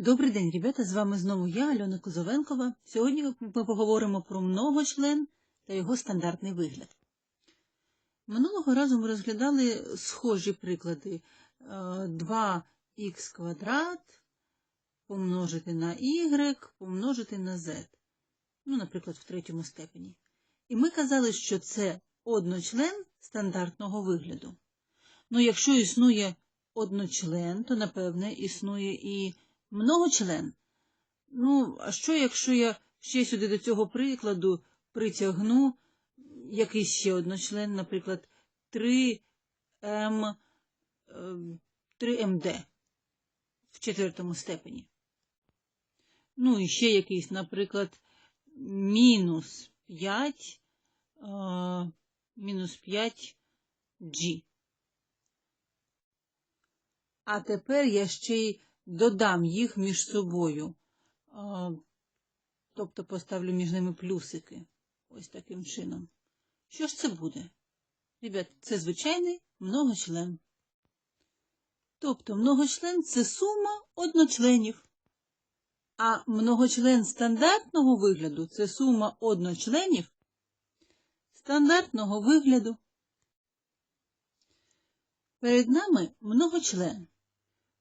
Добрий день, ребята! З вами знову я, Альона Козовенкова. Сьогодні ми поговоримо про многочлен та його стандартний вигляд. Минулого разу ми розглядали схожі приклади 2х квадрат помножити на y, помножити на z. Ну, наприклад, в третьому степені. І ми казали, що це одночлен стандартного вигляду. Ну, якщо існує одночлен, то, напевне, існує і многочлен. Ну, а що, якщо я ще сюди до цього прикладу притягну якийсь ще одночлен, наприклад, 3М, 3МД ем, в четвертому степені? Ну, і ще якийсь, наприклад, мінус 5, мінус 5G. А тепер я ще й додам їх між собою, тобто поставлю між ними плюсики. Ось таким чином. Що ж це буде? Ребят, це звичайний многочлен. Тобто многочлен це сума одночленів. А многочлен стандартного вигляду це сума одночленів стандартного вигляду. Перед нами многочлен.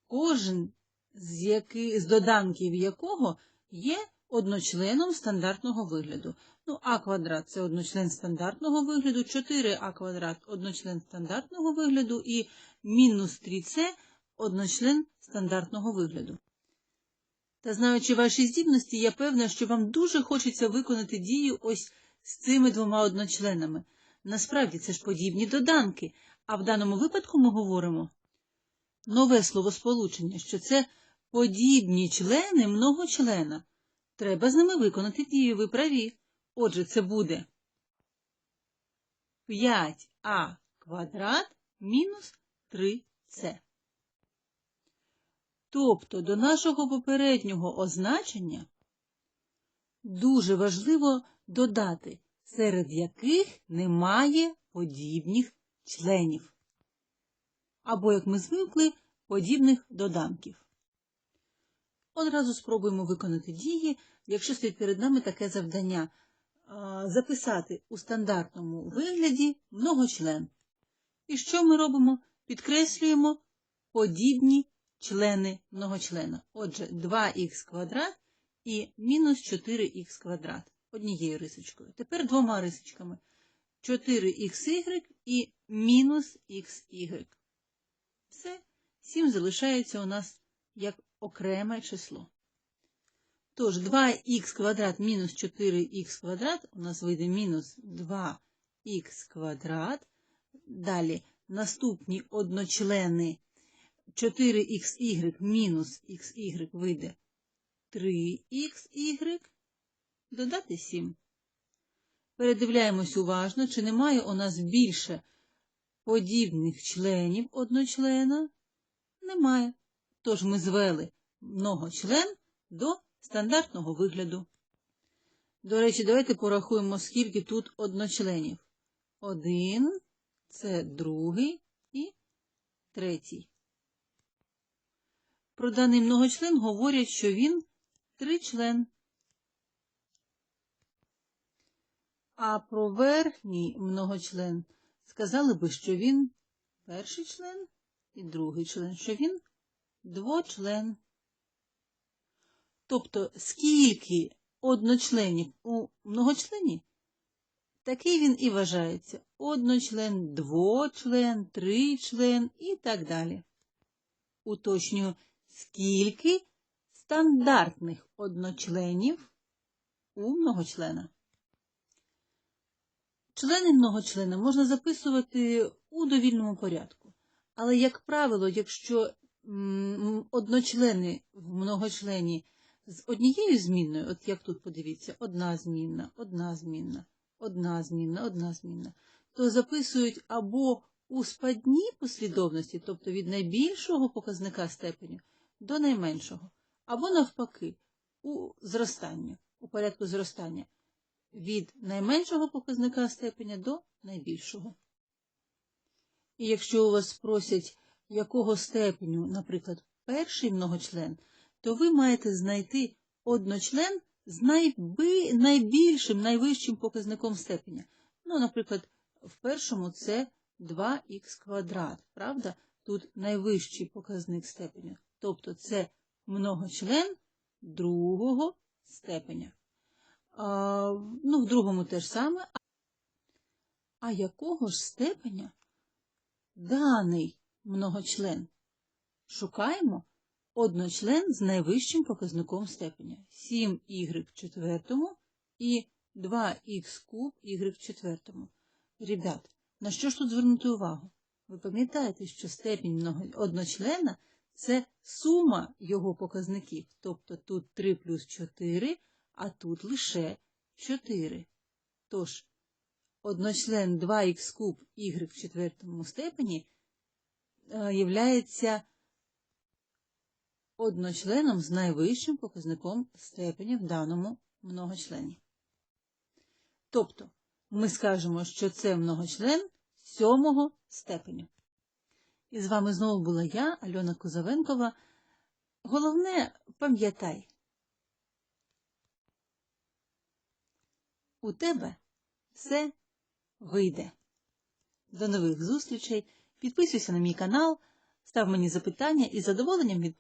Кожен з які, з доданків якого є одночленом стандартного вигляду. Ну, А квадрат це одночлен стандартного вигляду, 4а квадрат одночлен стандартного вигляду і мінус 3 с одночлен стандартного вигляду. Та знаючи ваші здібності, я певна, що вам дуже хочеться виконати дію ось з цими двома одночленами. Насправді це ж подібні доданки, а в даному випадку ми говоримо нове словосполучення, що це подібні члени многочлена. Треба з ними виконати дію, ви праві. Отже, це буде 5а квадрат мінус 3С. Тобто до нашого попереднього означення дуже важливо додати, серед яких немає подібних членів. Або, як ми звикли, подібних доданків. Одразу спробуємо виконати дії, якщо стоїть перед нами таке завдання записати у стандартному вигляді многочлен. І що ми робимо? Підкреслюємо подібні члени многочлена. Отже, 2х квадрат і мінус 4х квадрат однією рисочкою. Тепер двома рисочками 4xy і мінус xy. Все, 7 залишається у нас як окреме число. Тож, 2х квадрат мінус 4х квадрат у нас вийде мінус 2х квадрат. Далі наступні одночлени 4xy мінус xy вийде 3xy, додати 7. Передивляємось уважно, чи немає у нас більше подібних членів одночлена. Немає. Тож ми звели многочлен до стандартного вигляду. До речі, давайте порахуємо, скільки тут одночленів. Один, це другий і третій. Про даний многочлен говорять, що він тричлен. А про верхній многочлен сказали би, що він перший член і другий член, що він двочлен. Тобто, скільки одночленів у многочлені, такий він і вважається одночлен, двочлен, тричлен і так далі. Уточнюю, скільки стандартних одночленів у многочлена. Члени многочлена можна записувати у довільному порядку. Але, як правило, якщо одночлени в многочлені з однією змінною, от як тут подивіться, одна змінна, одна змінна, одна змінна, одна змінна, то записують або у спадній послідовності, тобто від найбільшого показника степеню до найменшого, або навпаки, у зростанні, у порядку зростання від найменшого показника степеня до найбільшого. І якщо у вас спросять, якого степеню, наприклад, перший многочлен, то ви маєте знайти одночлен з найби... найбільшим, найвищим показником степеня. Ну, наприклад, в першому це 2х квадрат, правда? Тут найвищий показник степеня. Тобто це многочлен другого степеня. А, ну, в другому теж саме. А якого ж степеня даний многочлен? Шукаємо одночлен з найвищим показником степеня. 7y в четвертому і 2х куб y четвертому. Ребят, на що ж тут звернути увагу? Ви пам'ятаєте, що степінь одночлена – це сума його показників. Тобто тут 3 плюс 4, а тут лише 4. Тож, одночлен 2х куб y в четвертому степені являється одночленом з найвищим показником степені в даному многочлені. Тобто, ми скажемо, що це многочлен сьомого степеню. І з вами знову була я, Альона Козавенкова. Головне, пам'ятай, у тебе все вийде. До нових зустрічей. Підписуйся на мій канал, став мені запитання і задоволенням відповідь.